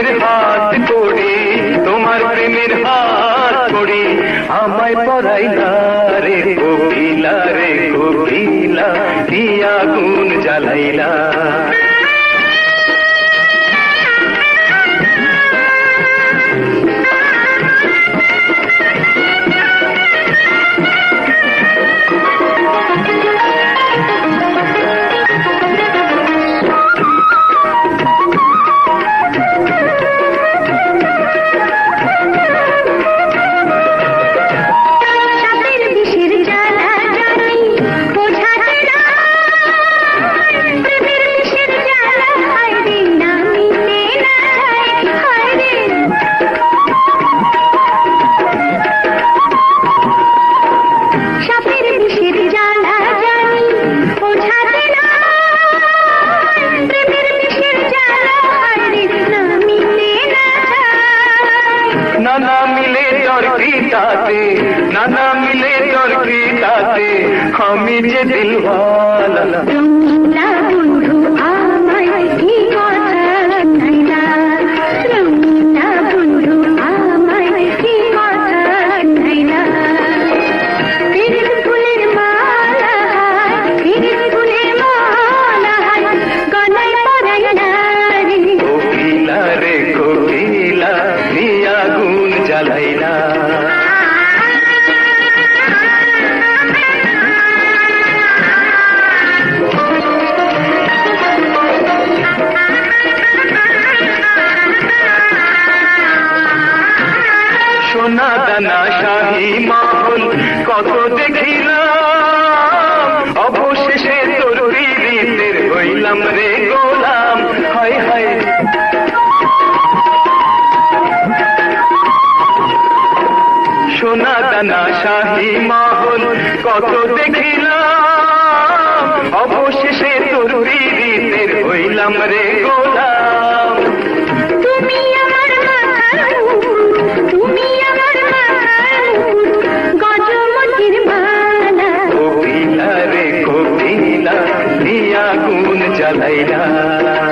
প্রেমের হাত করি, তোমার প্রেমের হাত করি। আমায় পড়াই রে কোকিলা রে কোকিলা কি আগুন জ্বালাইলা। हामिद दिल वाला। কত দেখিলাম। অবশেষে তোর পীড়িতের হইলাম রে গোলাম। হায় হায়। সোনা দানা শাহী মহল কত দেখিলাম। অবশেষে তোর পীড়িতের হইলাম রে গোলাম। தலையா